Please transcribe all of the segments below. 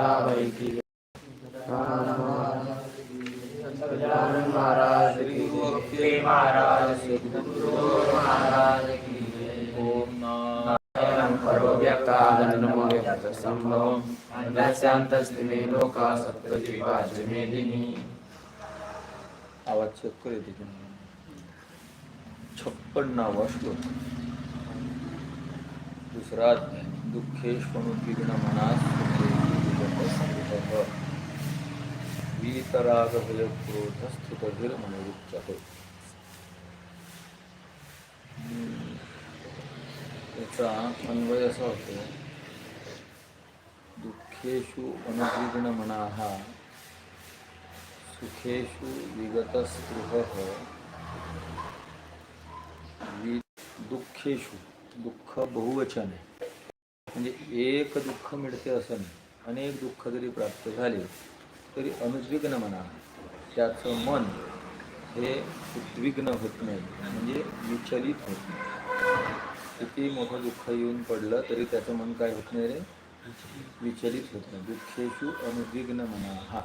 मातापैकी गजानन महाराज की जय महाराज सद्गुरु महाराज की जय ओम नारायणं सर्वव्यक्तानंद नमो व्यक्तसंभवं नश्यान्तस्ति मे लोका सप्तद्वीपाच मेदिनी आवाज चेक कर येते की नाही. छप्पन्नावा श्लोक दुसरा अध्याय दुःखेष्वनुद्विग्न मनास वीतराग भय क्रोध स्थितधीर मनोरुच्यते त्याचा अन्वय असा होतो दुःखेषु अनुद्विग्न मनाहा सुखेषु विगतस्पृहः वि दुःखेषु दुःख बहुवचन आहे म्हणजे एक दुःख मिळते असं नाही. अनेक दुःख जरी प्राप्त झाले तरी अनुद्विग्न म्हणा. त्याचं मन हे उद्विग्न होत नाही म्हणजे विचलित होत नाही. किती मोठं दुःख येऊन पडलं तरी त्याचं मन काय होत नाही रे? विचलित होत नाही. दुःखेषु अनुद्विग्न म्हणा हा.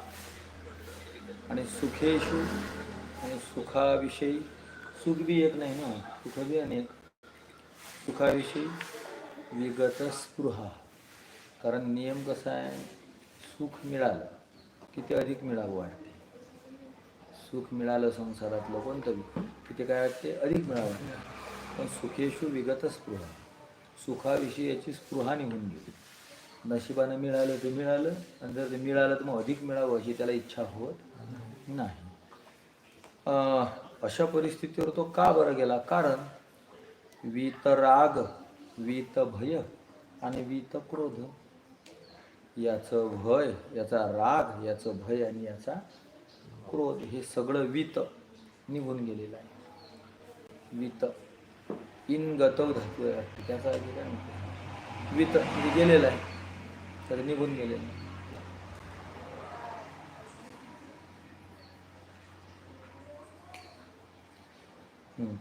आणि सुखेशू आणि सुखाविषयी सुख बी एक नाही ना? सुख बी अनेक. सुखाविषयी विगत स्पृहा कारण नियम कसा आहे? सुख मिळालं की ते अधिक मिळावं वाटते? सुख मिळालं संसारातलं कोणतं की ते काय वाटते? अधिक मिळावं वाटते. पण सुखेशू विगत स्पृहा. सुखाविषयी याची स्पृहा निघून गेली. नशिबानं मिळालं ते मिळालं आणि जर ते मिळालं तर मग अधिक मिळावं अशी त्याला इच्छा होत नाही. अशा परिस्थितीवर तो का बरं गेला? कारण वीतराग वीत भय आणि वीत क्रोध याचं भय याचा राग याचं भय आणि याचा क्रोध हे सगळं वीत निघून गेलेलं आहे. वीत. इन गतव धातू आहे त्याचा काय म्हणतो वीत गेलेलं आहे. तर निघून गेलेलं आहे.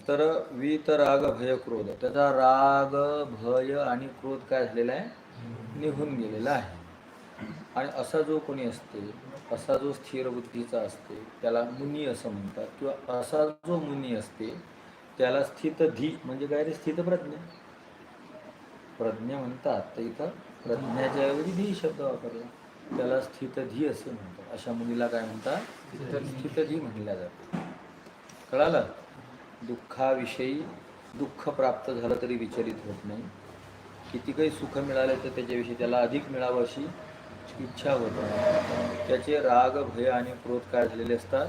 तर वित राग भय क्रोध. त्याचा राग भय आणि क्रोध काय झालेला आहे? निघून गेलेला आहे. आणि असा जो कोणी असते असा जो स्थिर बुद्धीचा असते त्याला मुनी असं म्हणतात किंवा असा जो मुनी असते त्याला स्थितधी म्हणजे काय रे? स्थितप्रज्ञ प्रज्ञ. म्हणतात. तर इथं प्रज्ञाच्या ऐवजी धी शब्द वापरला. त्याला स्थितधी असे म्हणतात. अशा मुलीला काय म्हणतात? स्थितधी म्हणल्या जातं कळालं? दुःखाविषयी दुःख प्राप्त झालं तरी विचलित होत नाही. किती काही सुख मिळालं तर त्याच्याविषयी त्याला अधिक मिळावं अशी इच्छा होत. त्याचे राग भय आणि क्रोध काय झालेले असतात?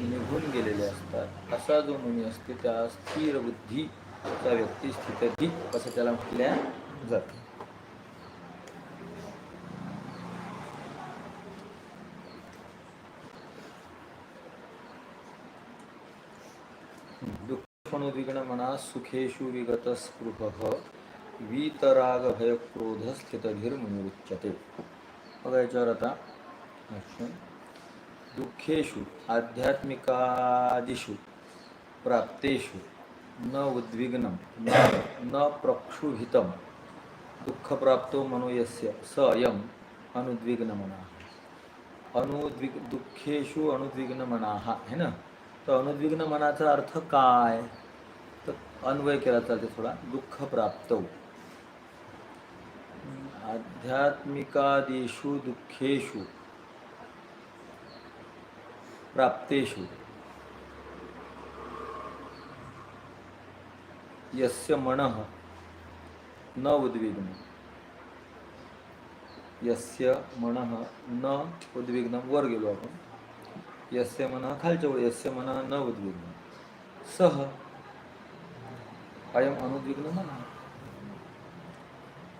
निघून गेलेले असतात. असा जो मुनी असते त्या स्थिर बुद्धीचा व्यक्ती स्थितधी असं त्याला म्हटल्या जातं. दुःखणोद्विग्न मना सुखेषु विगत स्पृह वीतराग भय क्रोध स्थितधीर मुनिरुच्यते बघा याच्यावर आता. दुःखेषु आध्यात्मिकादिषु प्राप्तेषु न उद्विग्नं न न प्रक्षुभितं दुःखप्राप्तो मनो यस्य स अयम् अनुद्विग्नमनः। अनुद्विग दुःखेषु अनुद्विग्नमना है ना? तर अनुद्विग्न मनाचा अर्थ काय? तर अन्वय केला चालते थोडा. दुःख प्राप्त आध्यात्मिकादिषु दुःखेषु प्राप्तेषु यस्य मनः न उद्विग्न यस्य मनः न उद्विग्न वर गेलो आपण यस्य मनः खालच्या वर यस्य मनः न उद्विग्न सह अयम अनुद्विग्न मनः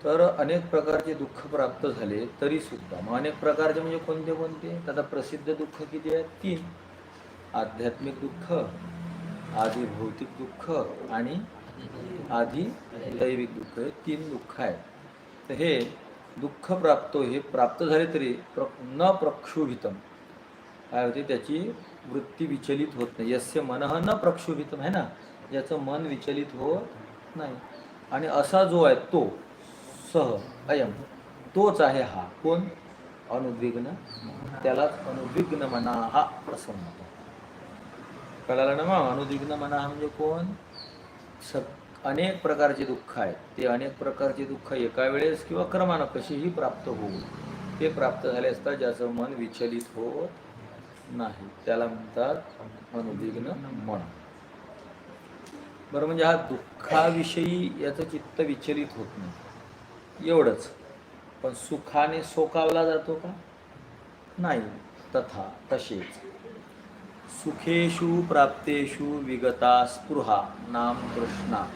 तर अनेक प्रकारचे दुःख प्राप्त झाले तरी सुद्धा. मग अनेक प्रकारचे म्हणजे कोणते कोणते? त्याचा आता प्रसिद्ध दुःख किती आहेत? तीन. आध्यात्मिक दुःख आधी भौतिक दुःख आणि आधी दैविक दुःख. हे तीन दुःख आहेत. तर हे दुःख प्राप्त हे प्राप्त झाले तरी प्र न प्रक्षुभितम. काय होते? त्याची वृत्ती विचलित होत नाही. यस्य मनः न प्रक्षुभितम आहे ना? याचं मन विचलित होत नाही. आणि असा जो आहे तो सह अयम तोच आहे हा. कोण? अनुद्विग्न. त्यालाच अनुद्विग्न मना हा असं म्हणतो कळालं ना मग? अनुद्विग्न मना हा म्हणजे कोण? सग अनेक प्रकारचे दुःख आहेत. ते अनेक प्रकारचे दुःख एका वेळेस किंवा क्रमानं कशीही प्राप्त होऊ ते प्राप्त झाले असता ज्याचं मन विचलित होत नाही. त्याला म्हणतात अनुद्विग्न मन. बरं म्हणजे हा दुःखाविषयी याचं चित्त विचलित होत नाही. एवढंच. पण सुखाने सोकावला जातो का? नाही तथा तसेच. सुखेषु प्राप्तेषु विगता स्पृहा नाम तृष्णा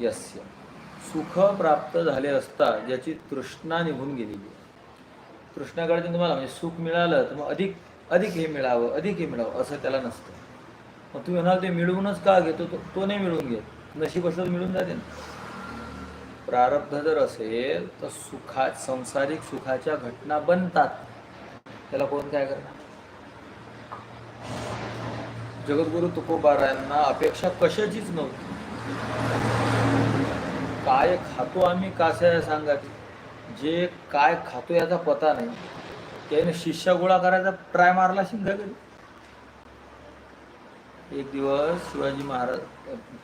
यस्य. सुख प्राप्त झाले असता ज्याची तृष्णा निघून गेलेली आहे तुम्हाला म्हणजे सुख मिळालं तर मग अधिक अधिक हे मिळावं अधिक हे मिळावं असं त्याला नसतं. मग तुम्ही म्हणाल ते मिळवूनच का घेतो? तो तो नाही मिळवून घेत. नशीब असं मिळून जाते ना. प्रारब्ध जर असेल तर सुखा संसारिक सुखाच्या घटना बनतात. त्याला कोण काय करणार? जगद्गुरु तुकोबारायांना अपेक्षा कशाचीच नव्हती. काय खातो आम्ही कासे सांगा जे काय खातो याचा पता नाही. त्याने शिष्या गोळा करायचा ट्राय मारला शिंगाकडे एक दिवस शिवाजी महाराज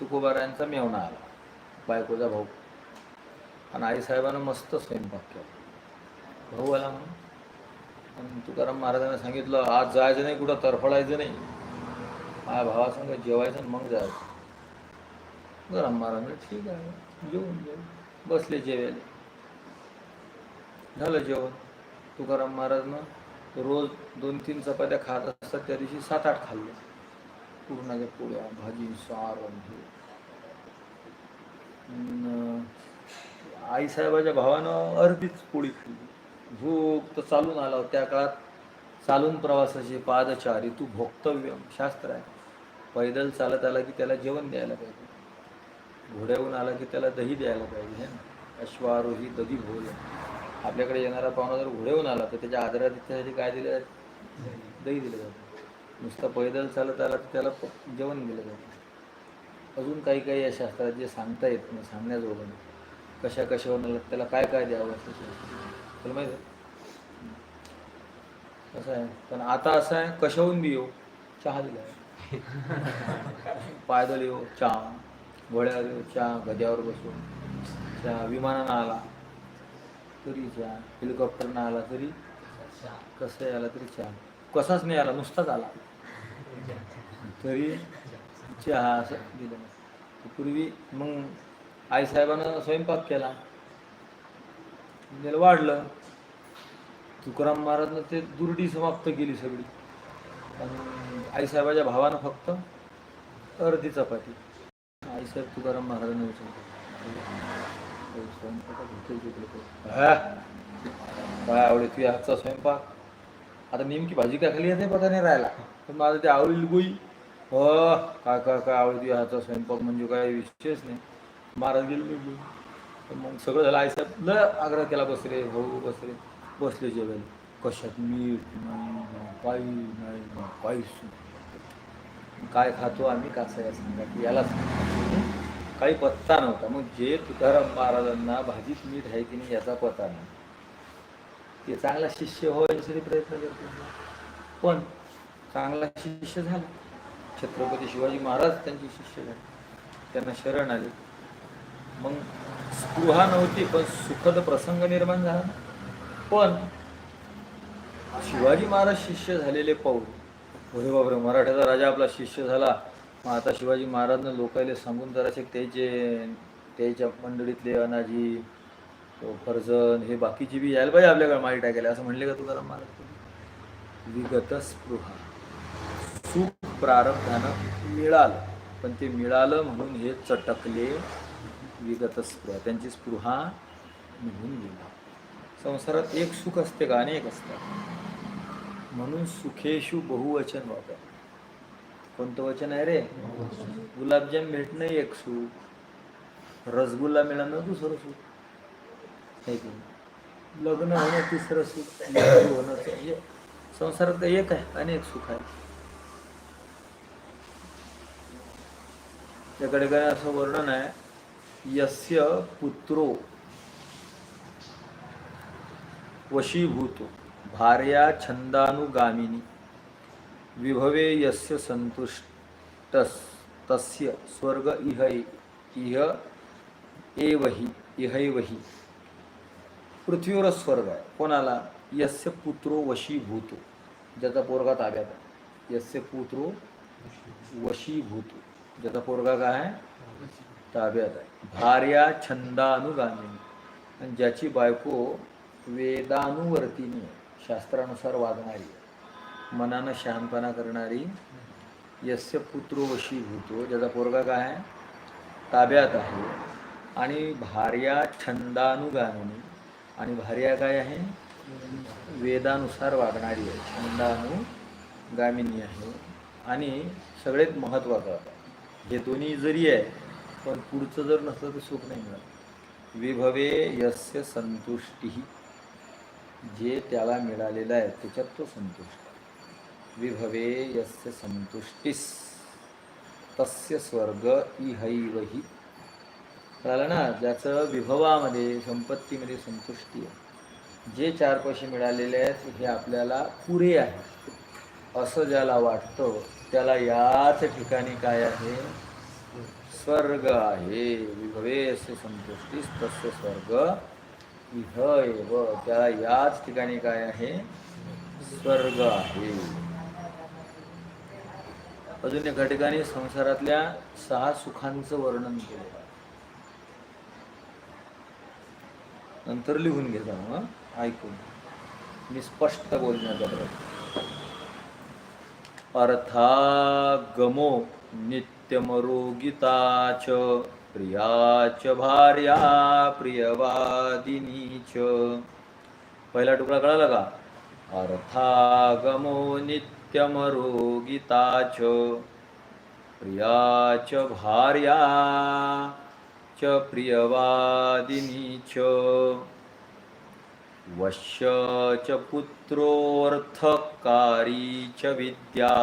तुकोबारायांचा मेवणा आला. बायकोचा भाऊ. आणि आईसाहेबांना मस्त स्वयंपाक केला. भाऊ आला म्हणून. आणि तुकाराम महाराजांना सांगितलं आज जायचं नाही कुठं तरफडायचं नाही. माझ्या भावासंग जेवायचं मग जायचं. तुकाराम महाराज ठीक आहे जेवून जेवू बसले जेवायला. झालं जेवण. तुकाराम महाराजनं रोज दोन तीन चपात्या खात असतात त्या दिवशी सात आठ खाल्ले. पूर्णाच्या पोळ्या भाजी सार आणि हे. आईसाहेबाच्या भावानं अर्धीच पोळी खाल्ली भूक तर चालून आला त्या काळात चालून प्रवासाचे पादचारी तू भोक्तव्य शास्त्र आहे. पैदल चालत आला की त्याला जेवण द्यायला पाहिजे. घोड्याहून आला की त्याला दही द्यायला पाहिजे हे ना? अश्वारोही दधी भोज आपल्याकडे येणारा पाहुणा जर घोड्याहून आला तर त्याच्या आदरात त्यासाठी काय दिलं जातं? दही दिलं जातं. नुसतं पैदल चालत आला तर त्याला प- जेवण दिलं जातं. अजून काही काही या शास्त्रात जे सांगता येत नाही सांगण्याजोगं नाही. कशा कशावर त्याला काय काय द्यावं असं तुला माहिती आहे? कसं आहे. पण आता असं आहे कशाहून बी येऊ? चहा दिला पायदल येऊ चहा. घोड्यावर येऊ चहा. गद्यावर बसू. चहा. विमानानं आला. तरी चहा. हेलिकॉप्टरनं आला तरी कसं आला तरी चहा. कसाच नाही आला नुसताच आला. तरी चहा असं दिलं. पूर्वी मग आईसाहेबानं स्वयंपाक केला. त्याला वाढलं. तुकाराम महाराजनं ते दुर्डी समाप्त केली सगळी. आणि आईसाहेबाच्या भावानं फक्त अर्धी चपाती. आईसाहेब तुकाराम महाराजांना विचारतो हा? काय आवडे तुझ्या हातचा स्वयंपाक? आता नेमकी भाजी काय खाली येते पता नाही राहिला पण माझं ते आवडील गोई हो काय काय काय आवडे तुझ्या हातचा स्वयंपाक म्हणजे काय विशेष नाही. महाराज गेलो तर मग सगळं झालं. आईसाहेब ल आग्रह केला बसरे भाऊ बसरे बसले जेवायला. कशात मीठ नाही काही नाही काहीच काय खातो आम्ही कसं या सांगा की याला काही पत्ता नव्हता. मग जे तुकाराम महाराजांना भाजीत मीठ आहे की नाही याचा पत्ता नाही. ते चांगला शिष्य व्हायसाठी प्रयत्न करतो. पण चांगला शिष्य झाला. छत्रपती शिवाजी महाराज त्यांचे शिष्य झाले. त्यांना शरण आले. मग स्पृहा नव्हती पण सुखद प्रसंग निर्माण झाला. पण शिवाजी महाराज शिष्य झालेले पाऊल. अरे बापरे मराठ्याचा राजा आपला शिष्य झाला. मग आता शिवाजी महाराजनं लोकायले सांगून जरासे त्याचे त्याच्या मंडळीतले अनाजी फर्जन हे बाकीची बी यायला पाहिजे आपल्याकडे माळी टाकायला. असं म्हणले का तुकाराम महाराज विगत स्पृहा. सुख प्रारब्धानं मिळालं. पण ते मिळालं म्हणून हे चटकले. विगत स्पृहा त्यांची स्पृहा निघून गेला. संसारात एक सुख असते का? अनेक असतात. म्हणून सुखेशु बहुवचन वापर. कोणतं वचन आहे रे? गुलाबजाम भेटणं एक सुख रसगुल्ला मिळणं दुसरं सुख. आहे की लग्न होणं तिसरं सुख होणं म्हणजे संसारात एक आहे अनेक सुख आहे. त्याकडे काय असं वर्णन आहे? यस्य पुत्रो। वशीभूतो। भार्या छंदानुगामिनी। विभवे यस्य संतुष्टस तस्य स्वर्ग इह इह एवही इहैवही। पृथ्वीवरच स्वर्ग आहे. कोणाला? यस्य पुत्रो वशीभूतो। ज्याचा पोरगा ताब्यात आहे. यस्य पुत्रो वशीभूतो. ज्याचा पोरगा काय आहे? ताब्यात आहे. भार्या छंदानुगामिनी आणि ज्याची बायको वेदानुवर्तीने शास्त्रानुसार वागणारी आहे. मनानं शहाणपणा करणारी. यस्य पुत्रो होतो ज्याचा पोरगा काय आहे? ताब्यात आहे. आणि भार्या छंदानुगामिनी आणि भार्या काय आहे? वेदानुसार वागणारी आहे. छंदानुगामिनी आहे. आणि सगळ्यात महत्त्वाचं हे दोन्ही जरी आहे पण पुढचं जर नसलं तर सुख नाही मिळत. विभवे यस्य संतुष्टी. जे त्याला मिळालेलं आहे त्याच्यात तो संतुष्ट. विभवे यस्य संतुष्टीस. तस्य स्वर्ग इहैवही. कळालं ना? ज्याचं विभवामध्ये संपत्तीमध्ये संतुष्टी आहे. जे चार पैसे मिळालेले आहेत हे आपल्याला पुरे आहे. असं ज्याला वाटतं त्याला याच ठिकाणी काय आहे? स्वर्ग आहे. विभवेस संतुष्टीस तस्य स्वर्ग इह एव. त्याला याच ठिकाणी काय आहे? स्वर्ग आहे. अजून एका ठिकाणी संसारातल्या सहा सुखांचं वर्णन केलं. नंतर लिहून घेता मग ऐकून. मी स्पष्ट बोलण्याचा प्रयत्न. अर्थागमो नित्यमरोगिता च प्रिया च भार्या प्रियवादिनी च पहिला तुकडा कळाला का? अर्थागमो नित्यमरोगिता च प्रिया च भार्या च प्रियवादिनी च वश्य च पुत्रोऽर्थकारी च विद्या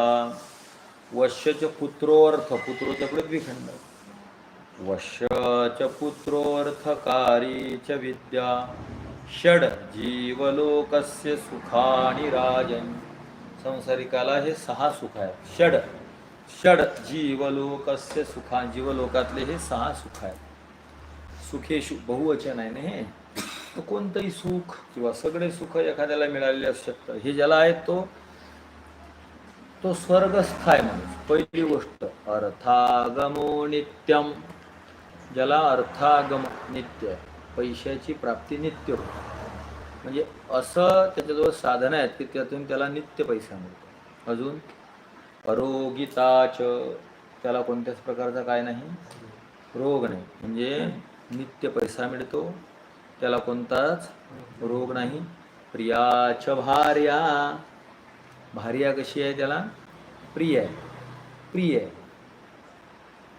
वश्य पुत्रोर्थ पुत्रोच्या पुढे द्विखंड? च पुत्रोऽर्थकारी च विद्या। षड जीवलोकस्य सुखानी राजन। संसारिकाला हे सहा सुख आहेत. षड षड जीवलोकस्य सुखा जीवलोकातले हे सहा सुख आहेत. सुखेशु बहुवचन आहे ना हे? तर कोणतंही सुख किंवा सगळे सुख एखाद्याला मिळालेले असू शकतं. हे ज्याला आहेत तो तो स्वर्गस्थ आहे माणूस. पहिली गोष्ट अर्थागमो नित्यम. ज्याला अर्थागम नित्य आहे पैशाची प्राप्ती नित्य होते. म्हणजे असं त्याच्याजवळ साधनं आहेत की त्यातून त्याला नित्य पैसा मिळतो. अजून? अरोगिताच त्याला कोणत्याच प्रकारचा काय नाही? रोग नाही. म्हणजे नित्य पैसा मिळतो त्याला कोणताच रोग नाही. प्रियाच भार्या भार्या कशी आहे त्याला? प्रिय आहे. प्रिय आहे.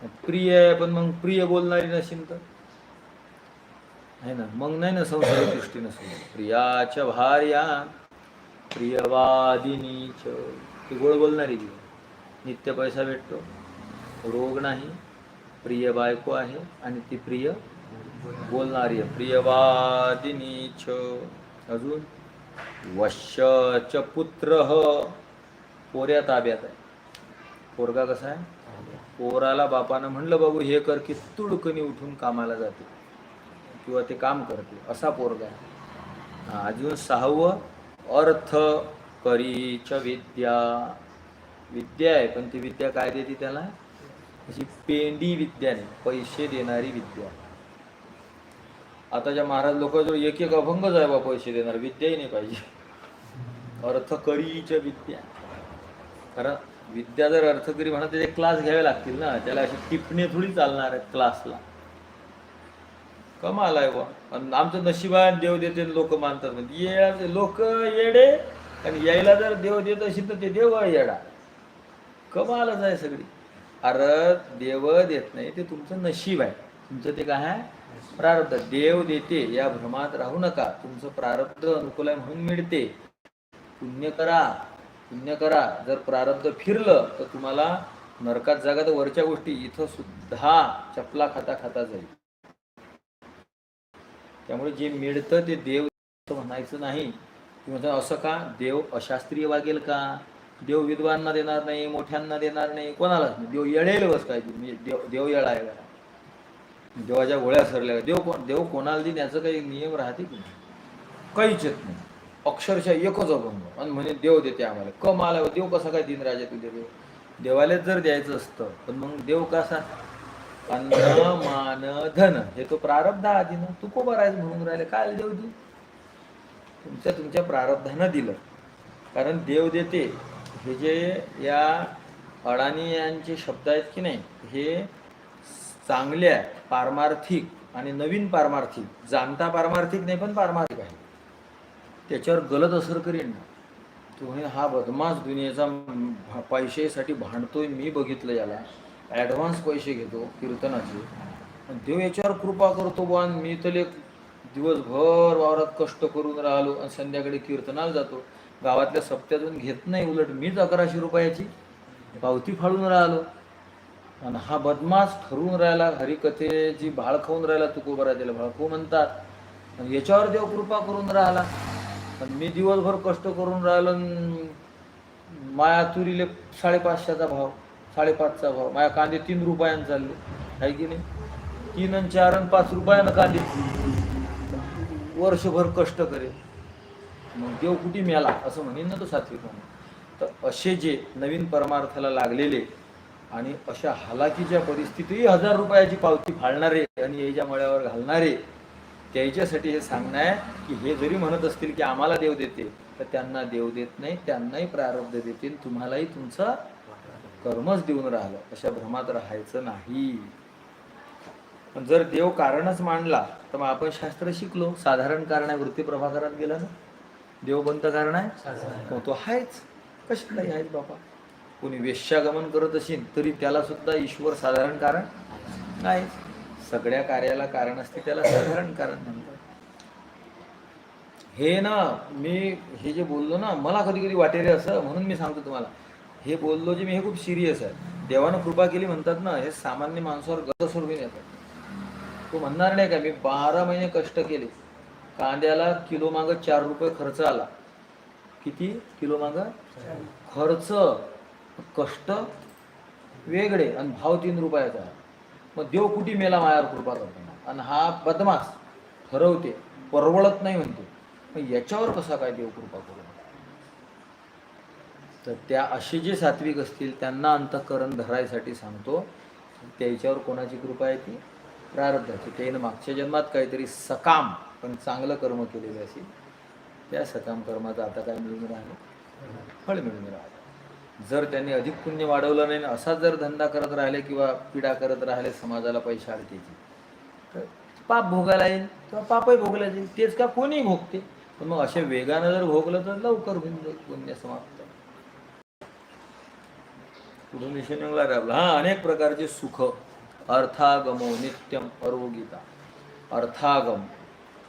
प्रिय आहे पण मग प्रिय बोलणारी नसेल तर? आहे ना? मग नाही ना संसारिक दृष्टी नसेल प्रियाच्या भार्या प्रियवादिनीच. ती गोड बोलणारी ती. नित्य पैसा भेटतो. रोग नाही. प्रिय बायको आहे आणि ती प्रिय बोलणारी आहे. प्रियवादिनीच. अजून? वश्यच पुत्र. पोऱ्या ताब्यात आहे. पोरगा कसा आहे? पोराला बापानं म्हणलं बाबू हे कर की तुडकणी उठून कामाला जाते किंवा ते काम करते. असा पोरगा आहे. अजून सहावं अर्थ करीच विद्या. विद्या आहे पण ती विद्या काय देते त्याला? अशी पेंडी विद्या नाही पैसे देणारी विद्या. आताच्या महाराज लोक एक एक अभंगच आहे बा पैसे देणार विद्याही नाही पाहिजे. अर्थ करीच्या विद्या. कारण विद्या जर अर्थकरी म्हणा त्याचे क्लास घ्यावे लागतील ना. त्याला अशी टिपणे थोडी चालणार आहेत क्लासला कमाल आहे बा. आमचं नशिबान देव देते लोक मानतात. म्हणजे ये लोक येडे आणि यायला जर देव देत असेल तर ते देव येडा. कमालच आहे सगळी. अरे देव देत नाही ते तुमचं नशीब आहे. तुमचं ते काय आहे? प्रारब्ध. देव देते या भ्रमात राहू नका. तुमचं प्रारब्ध अनुकूल आहे म्हणून मिळते. पुण्य करा पुण्य करा. जर प्रारब्ध फिरलं तर तुम्हाला नरकात जागा तर वरच्या गोष्टी. इथं सुद्धा चपला खाता खाता जाईल. त्यामुळे जे मिळतं ते देव म्हणायचं नाही. की असं का? देव अशास्त्रीय वागेल का? देव विद्वांना देणार नाही मोठ्यांना देणार नाही. कोणालाच नाही. देव येळेल बस काय? म्हणजे देव देव येळा आहे देवाच्या गोळ्या सरल्या. देव कोण देव कोणाला देईन याचं काही नियम राहते की नाही? काहीच येत नाही. अक्षरशः एकच अभंग. आणि म्हणे देव देते आम्हाला. कम आला देव कसा काय दिन राजा तुझे देव? देवालाच जर द्यायचं असतं पण मग देव कसा? अन्न मान धन हे तो प्रारब्ध आधी ना तू कोबा राहायचं म्हणून राहिले काय देव देऊ? तुमच्या तुमच्या प्रारब्धानं दिलं. कारण देव देते. हे जे या अडाणी यांचे शब्द आहेत की नाही हे चांगल्या पारमार्थिक आणि नवीन पारमार्थिक. जाणता पारमार्थिक नाही पण पारमार्थिक आहे. त्याच्यावर गलत असर करीन ना. तो म्हणे हा बदमाश दुनियेचा भा- पैशासाठी भांडतोय मी बघितलं याला. ॲडव्हान्स पैसे घेतो कीर्तनाचे. देव याच्यावर कृपा करतो बुवा आणि मी तर एक दिवसभर वावरात कष्ट करून राहिलो आणि संध्याकाळी कीर्तनाला जातो. गावातल्या सप्त्यातून घेत नाही उलट मीच अकराशे रुपयाची पावती फाडून राहिलो. आणि हा बदमाश ठरवून राहिला हरिकथेची भाळ खाऊन राहिला तुकोबरा त्याला भाळखू म्हणतात. याच्यावर देव कृपा करून राहिला. पण मी दिवसभर कष्ट करून राहिलो अन माया तुरीले साडेपाचशेचा भाव साडेपाचचा भाव. माया कांदे तीन रुपयानं चालले. आहे की नाही? तीन आणि चार आणि पाच रुपयानं कांदे. वर्षभर कष्ट करे मग देव कुठे मिळाला असं म्हणेन ना तो सात्विक तर असे जे नवीन परमार्थाला लागलेले आणि अशा हालाकीच्या परिस्थितीही हजार रुपयाची पावती फाळणारे आणि याच्या मळ्यावर घालणारे त्याच्यासाठी हे सांगणं आहे की हे जरी म्हणत असतील की आम्हाला देव देते तर त्यांना देव देत नाही त्यांनाही प्रारब्ध देते आणि तुम्हालाही तुमचं कर्मच देऊन राहिलं अशा भ्रमात राहायचं नाही. पण जर देव कारणच मांडला तर मग आपण शास्त्र शिकलो. साधारण कारण आहे वृत्ती प्रभाकरात गेला ना? देव कोणतं कारण आहे? तो आहेच. कशालाही आहेच बाबा? कोणी वेश्यागमन करत असेल तरी त्याला सुद्धा ईश्वर साधारण कारण नाही. सगळ्या कार्याला कारण असते त्याला साधारण कारण म्हणतात. हे ना मी हे जे बोललो ना मला कधी कधी वाटे रे असं म्हणून मी सांगतो तुम्हाला. हे बोललो जे मी हे खूप सिरियस आहे. देवानं कृपा केली म्हणतात ना हे सामान्य माणसावर गत सोडून येतात तो म्हणणार नाही का मी बारा महिने कष्ट केले. कांद्याला किलो मागं चार रुपये खर्च आला. किती? किलो मागं? खर्च. कष्ट वेगळे आणि भाव तीन रुपयाचा. मग देव कुठे मेला मायावर कृपा करताना? आणि हा बदमास ठरवते परवडत नाही म्हणते. मग याच्यावर कसा काय देव कृपा करू? तर त्या असे जे सात्विक असतील त्यांना अंतःकरण धरायसाठी सांगतो. त्याच्यावर कोणाची कृपा आहे ती? प्रारब्धाची. त्यानं मागच्या जन्मात काहीतरी सकाम पण चांगलं कर्म केलेलं असेल त्या सकाम कर्माचं आता काय मिळून राहिलं? फळ मिळून राहिलं. जर त्यांनी अधिक पुण्य वाढवलं नाही असा जर धंदा करत राहिले किंवा पीडा करत राहिले समाजाला पैसे अडकेची तर पाप भोगायला येईल किंवा पापही भोगला जाईल. तेच का कोणी भोगते? पण मग अशा वेगानं जर भोगलं तर लवकर होऊन जाईल पुण्य समाप्त. पुढे विषय हा अनेक प्रकारचे सुख. अर्थागमो नित्यम अरोगिता. अर्थागम.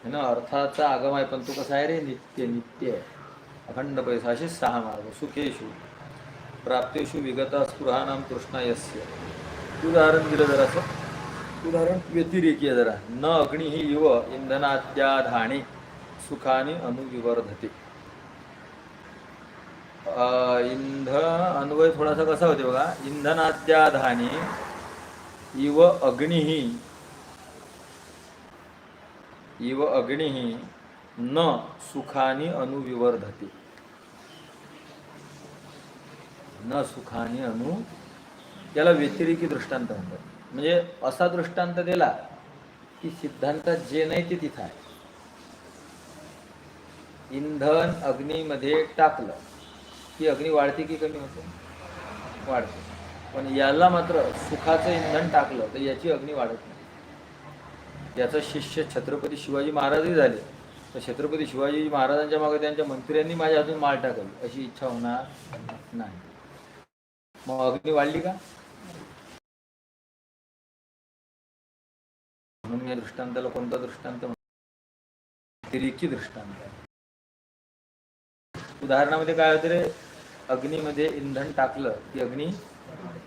है ना? अर्थाचा आगम आहे पण तो कसा आहे रे? नित्य नित्य आहे. अखंड पैसा असे सहा मार्ग. सुखेशु प्राप्तेषु विगता स्पृहानाम कृष्णा यस्य उदाहरण दिलं जरा असं. उदाहरण व्यतिरेकीय जरा. न अग्नी ही युव इंधनात्याधाने सुखाने अनुविवर्धते। इंध इंधन अन्वय थोडासा कसा होते बघा. इंधनात्याधाने इव अग्निही इव अग्निही न सुखाने अनुविवर्धते। न सुखाने अनु त्याला व्यतिरेकी दृष्टांत म्हणतात. म्हणजे असा दृष्टांत दिला की सिद्धांतात जे नाही ते तिथं आहे. इंधन अग्नीमध्ये टाकलं की अग्नी वाढते की कमी होते? वाढते. पण याला मात्र सुखाचं इंधन टाकलं तर याची अग्नी वाढत नाही. याचा शिष्य छत्रपती शिवाजी महाराजही झाले. तर छत्रपती शिवाजी महाराजांच्या मागे त्यांच्या मंत्र्यांनी माझ्या हातून माल टाकली. अशी इच्छा होणार नाही. मग अग्नी वाढली का? म्हणून या दृष्टांताला कोणता दृष्टांत म्हणतात? दृष्टांत. उदाहरणामध्ये काय होतं रे? अग्नीमध्ये इंधन टाकलं की अग्नी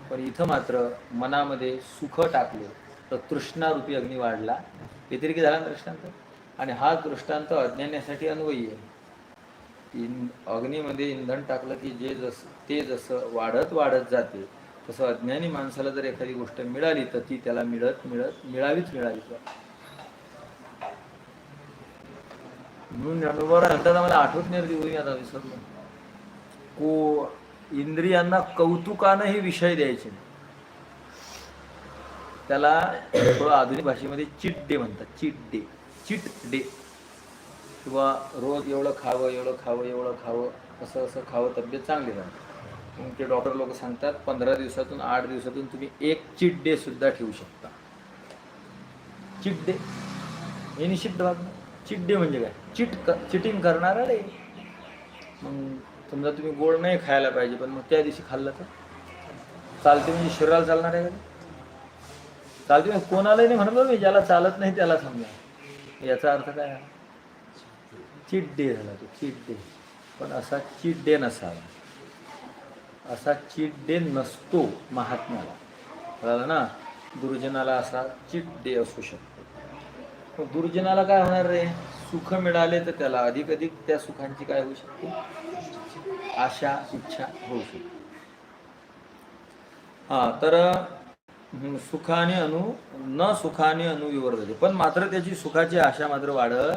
पण इथं मात्र मनामध्ये सुख टाकले तर तृष्णारूपी अग्नी वाढला. व्यतिरिक्त झाला दृष्टांत? आणि हा दृष्टांत अज्ञानासाठी अन्वयी आहे. इन अग्नीमध्ये इंधन टाकलं की जे जसं ते जसं वाढत वाढत जाते तसं अज्ञानी माणसाला जर एखादी गोष्ट मिळाली तर ती त्याला मिळत मिळत मिळावीच मिळावी. म्हणून ज्ञानोबा मला आठवत नाही आता विसरलो को इंद्रियांना कौतुकानं हे विषय द्यायचे त्याला थोडं आधुनिक भाषेमध्ये चिट डे म्हणतात चिट डे चिट डे किंवा रोज एवढं खावं एवढं खावं एवढं खावं असं असं खावं तब्येत चांगली राहते ते डॉक्टर लोक सांगतात पंधरा दिवसातून आठ दिवसातून तुम्ही एक चिट डे सुद्धा ठेवू शकता. चिट डे हे निषिद्ध वागणं चिट डे म्हणजे काय? चिट क चिटिंग करणारा रे. मग समजा तुम्ही गोड नाही खायला पाहिजे पण मग त्या दिवशी खाल्लं तर? चालते म्हणजे शरीराला चालणार आहे का? चालते म्हणजे कोणालाही नाही म्हणतो मी ज्याला चालत नाही त्याला समजा. याचा अर्थ काय? आहे? चीट डे झाला तो चीट डे. पण असा चीट डे नसावा. असा चीट डे नसतो महात्म्याला. कळालं ना? दुर्जनाला असा चीट डे असू शकतो. मग दुर्जनाला काय होणार रे? सुख मिळाले तर त्याला अधिक अधिक त्या सुखांची काय होऊ शकते? आशा इच्छा होऊ शकते. हा तर सुखाने अनु न सुखाने अनु विवर्धते. पण मात्र त्याची सुखाची आशा मात्र वाढत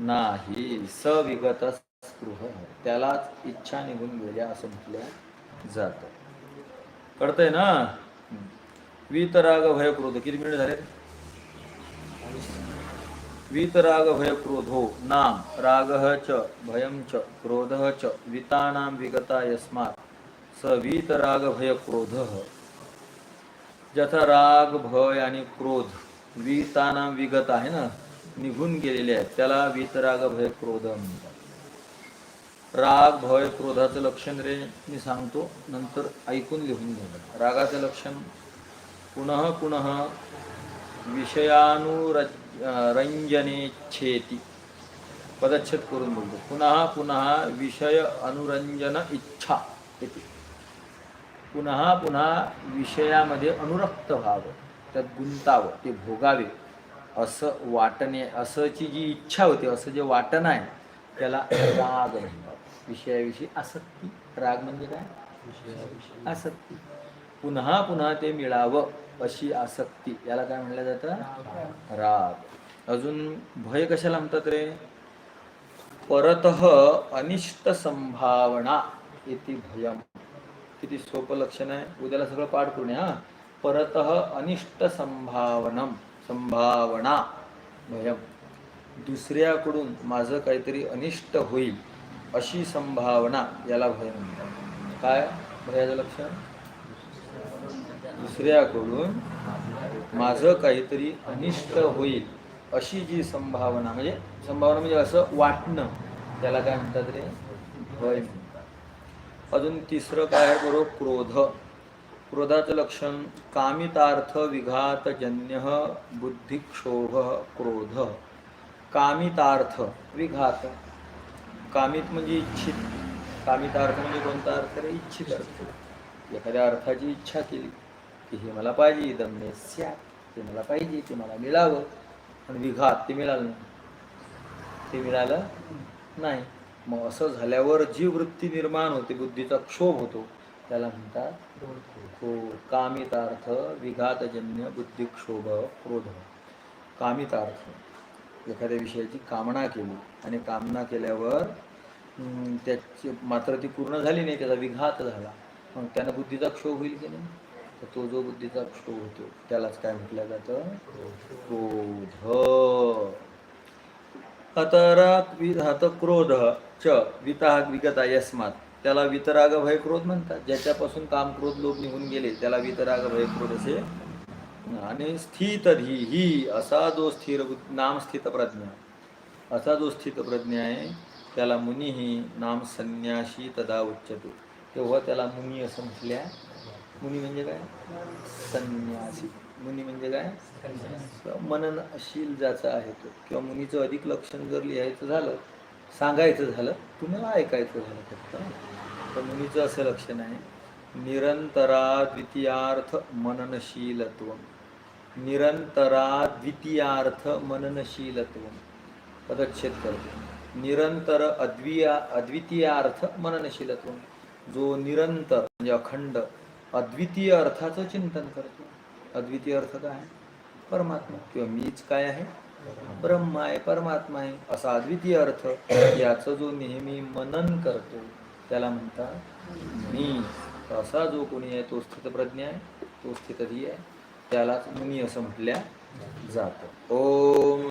नाही सविगत स्पृह. त्यालाच इच्छा निघून गेल्या असं म्हटलं जात. कळतंय ना? वीतराग भय क्रोध किती मिनिट झाले? वीतराग भय क्रोधो हो, नाम. राग च भयं च क्रोध च वितानां विगता यस्मात्. स वीतराग भय क्रोध ज्याचा राग भय आणि क्रोध. वीतानाम विगत आहे ना? निघून गेलेले आहेत. त्याला वीतराग भय क्रोध म्हणतात. राग भय क्रोधाचं लक्षण रे मी सांगतो. नंतर ऐकून लिहून घेतो रागाचं लक्षण पुनः पुनः विषयानुरंजनेच्छेती पदच्छेद करून बोलतो. पुन्हा पुन्हा विषय अनुरंजन इच्छा येते पुन्हा पुन्हा विषयामध्ये अनुरक्त व्हावं त्यात गुंतावं ते भोगावे. असं वाटणे असंची जी इच्छा होते असं जे वाटण आहे त्याला राग म्हणतात विषयाविषयी आसक्ती. राग म्हणजे काय? आसक्ती. पुन्हा पुन्हा ते मिळावं अशी आसक्ती. याला काय म्हणलं जातं? राग. अजून भय कशाला म्हणतात रे? परत अनिष्ट संभावना येते भयम. किती सोपं लक्षण आहे. उद्याला सगळं पाठ करून हा. परत अनिष्ट संभावनम. संभावना. भयम दुसऱ्याकडून माझं काहीतरी अनिष्ट होईल अशी संभावना याला भय म्हणतात. काय? भयाचं लक्षण? दुसऱ्याकडून माझं काहीतरी अनिष्ट होईल अशी जी संभावना म्हणजे संभावना म्हणजे असं वाटणं त्याला काय म्हणतात रे? भय म्हणतात. अजून तिसरं काय आहे? बरोबर क्रोध. क्रोधाचं लक्षण कामितार्थ विघातजन्य बुद्धिक्षोभ क्रोध। कामितार्थ विघात। कामित म्हणजे इच्छित। कामितार्थ म्हणजे कोणता अर्थ? रे इच्छित अर्थ एखाद्या अर्थाची इच्छा केली की हे मला पाहिजे इदम स्या ते मला पाहिजे ते मला मिळावं पण विघात ते मिळालं नाही. ते मिळालं नाही. मग असं झाल्यावर जी वृत्ती निर्माण होते बुद्धीचा क्षोभ होतो त्याला म्हणतात कामितार्थ विघातजन्य बुद्धिक्षोभ क्रोध. कामितार्थ. एखाद्या विषयाची कामना केली आणि कामना केल्यावर त्याची मात्र ती पूर्ण झाली नाही त्याचा विघात झाला. मग त्यानं बुद्धीचा क्षोभ होईल की नाही? तर तो जो बुद्धीचा क्षोभ होतो त्यालाच काय म्हटलं जातं? क्रोध. अतराग विधात क्रोध च विता विगता यस्मात. त्याला वितराग भय क्रोध म्हणतात. ज्याच्यापासून काम क्रोध लोक निघून गेले त्याला वितराग भय क्रोध असे आणि स्थित ही ही असा जो स्थिर बुद्ध- नाम स्थित प्रज्ञा. असा जो स्थित प्रज्ञा आहे त्याला मुनीही नाम संन्याशी तदा उच्चते तेव्हा त्याला मुनी असं म्हटल्या. मुनी म्हणजे काय? संन्यासी. मुनी म्हणजे काय? मननशील ज्याचा आहे तो. किंवा मुनीचं अधिक लक्षण जर लिहायचं झालं सांगायचं झालं तुम्हाला ऐकायचं झालं फक्त. तर मुनीचं असं लक्षण आहे निरंतरा द्वितीयार्थ मननशीलत्व. निरंतरा द्वितीयार्थ मननशीलत्व. पदच्छेद करतो. निरंतर अद्विया अद्वितीय अर्थ मननशीलत्व. जो निरंतर म्हणजे अखंड अद्वितीय अर्थाचं चिंतन करतो. अद्वितीय अर्थ काय? आहे परमात्मा. किंवा मीच काय आहे? ब्रह्म आहे परमात्मा आहे असा अद्वितीय अर्थ याचं जो नेहमी मनन करतो त्याला म्हणतात मी असा जो कोणी आहे तो स्थितप्रज्ञ आहे तो स्थितधी आहे त्यालाच मुनी असं म्हटल्या जातं. ओम.